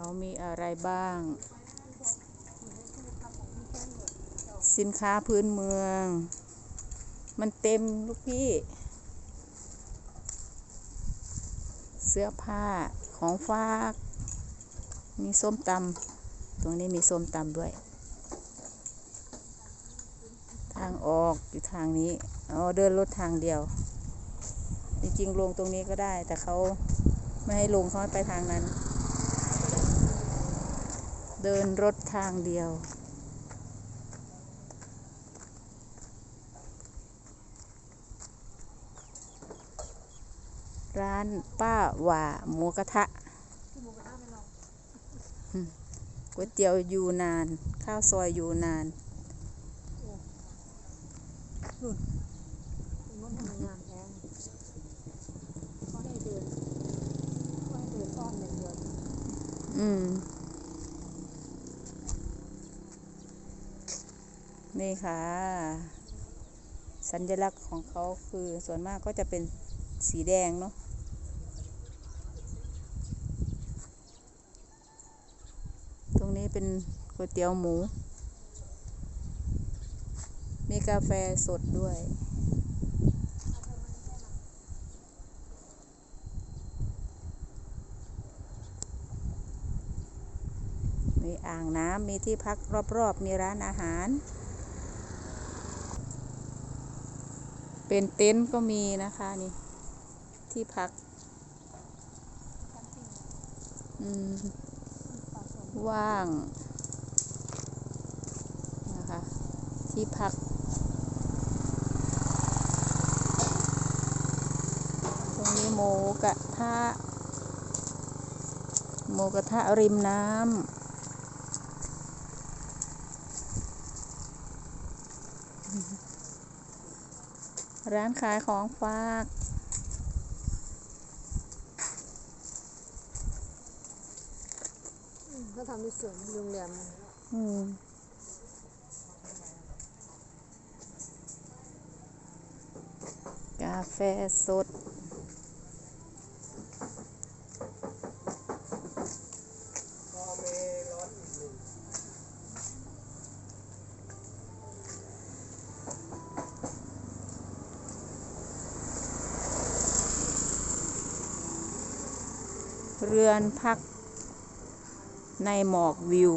เขามีอะไรบ้าง สินค้าพื้นเมือง มันเต็มลูกพี่ เสื้อผ้าของฝาก มีส้มตำตรงนี้มีส้มตำด้วย ทางออกอยู่ทางนี้อ๋อเดินรถทางเดียว จริงๆลงตรงนี้ก็ได้ แต่เขาไม่ให้ลงเขาให้ไปทางนั้น เดินรถทางเดียว ร้านป้าหว่าหมูกระทะอืมก๋วยเตี๋ยวอยู่นาน ข้าวซอยอยู่นานรถ นี่ค่ะ สัญลักษณ์ของเขาคือส่วนมากก็จะเป็นสีแดงเนาะตรงนี้เป็นก๋วยเตี๋ยวหมู มีกาแฟสดด้วย มีอ่างน้ำมีที่พักรอบๆ มีร้านอาหาร เป็นเต็นท์ก็มีนะคะนี่ ที่พัก อืม ว่าง นะคะ ที่พักตรงนี้หมูกระทะหมูกระทะริมน้ำ ร้านขายของฝาก เขาทำในสวนโรงแรมอืมกาแฟสด เรือนพักในหมอกวิว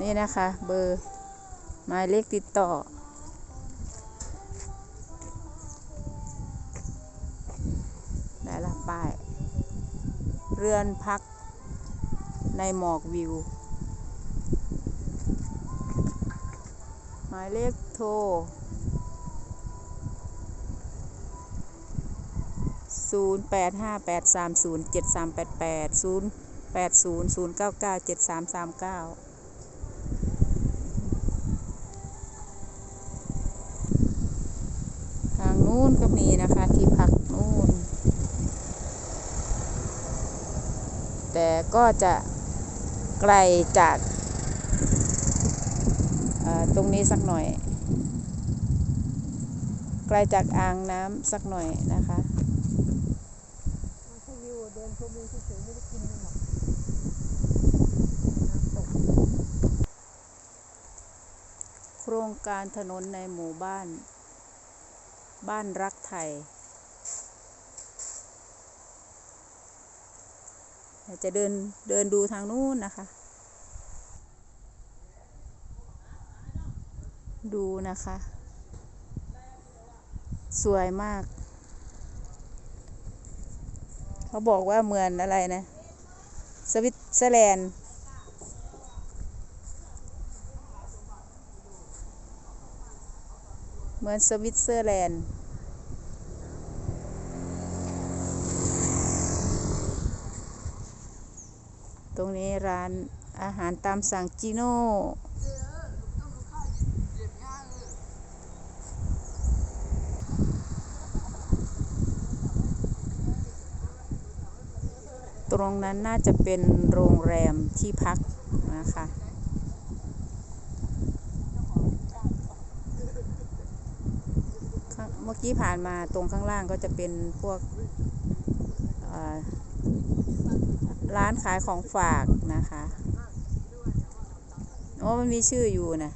นี่นะคะ เบอร์หมายเลขติดต่อ ได้ละป้าย เรือนพักในหมอกวิวายเลขโทรศูนย์แปดห้าแปดสามศูนย์เจ็ดสามแปดแปดศูนย์แปดศูนย์ศูนย์เก้าเก้าเจ็ดสามสามเก้าทางนู้นก็มีนะคะที่พักนู้นแต่ก็จะไกลจาก ตรงนี้สักหน่อย ไกลจากอ่างน้ำสักหน่อยนะคะวิวเดินชมวิวเฉยๆไม่ได้กินหรอกโครงการถนนในหมู่บ้าน บ้านรักไทย จะเดินเดินดูทางนู้นนะคะ ดูนะคะ สวยมาก เขาบอกว่าเหมือนอะไรนะ สวิตเซอร์แลนด์เหมือนสวิตเซอร์แลนด์ตรงนี้ร้านอาหารตามสั่งจิโน่ รงนั้นน่าจะเป็นโรงแรมที่พักนะคะเมื่อกี้ผ่านมาตรงข้างล่างก็จะเป็นพวกร้านขายของฝากนะคะโอ้มันมีชื่ออยู่นะ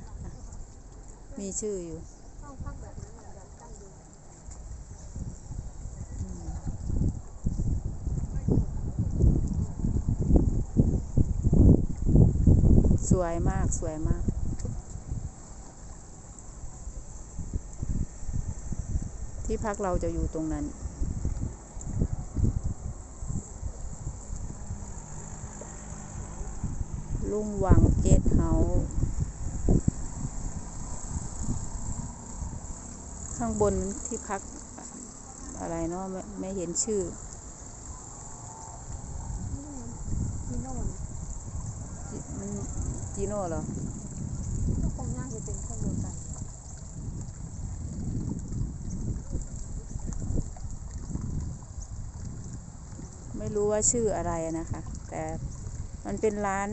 มีชื่ออยู่ ห้องพักแบบนั้นน่ะแบบตั้งอยู่ ส วยมากสวยมาก ที่พักเราจะอยู่ตรงนั้นลุงวังเกตเฮาส์ข้างบนที่พักอะไรเนาะไไม่เห็นชื่อ ที่โน่น จีโน่เหรอก็คงน่าจะเป็นคนเดียวกันไม่รู้ว่าชื่ออะไรนะคะ แต่มันเป็นร้าน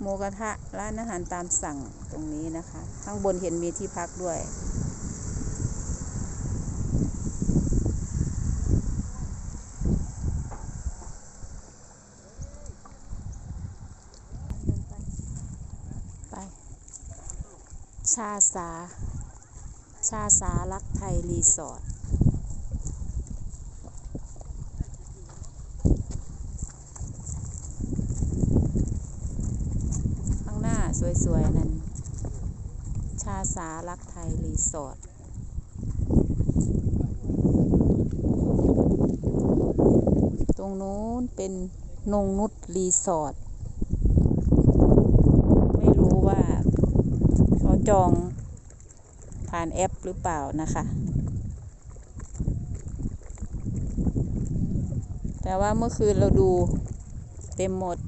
หมูกระทะร้านอาหารตามสั่งตรงนี้นะคะ ข้างบนเห็นมีที่พักด้วย เดินไป ไป ชาสา ชาสารักไทย รีสอร์ทข้างหน้าสวย ๆ นั่นชาสารักไทย รีสอร์ทตรงนู้นเป็นนงนุชรีสอร์ท ไม่รู้ว่าเขา จองผ่านแอปหรือเปล่านะคะ แต่ว่าเมื่อคืนเราดูเต็มหมด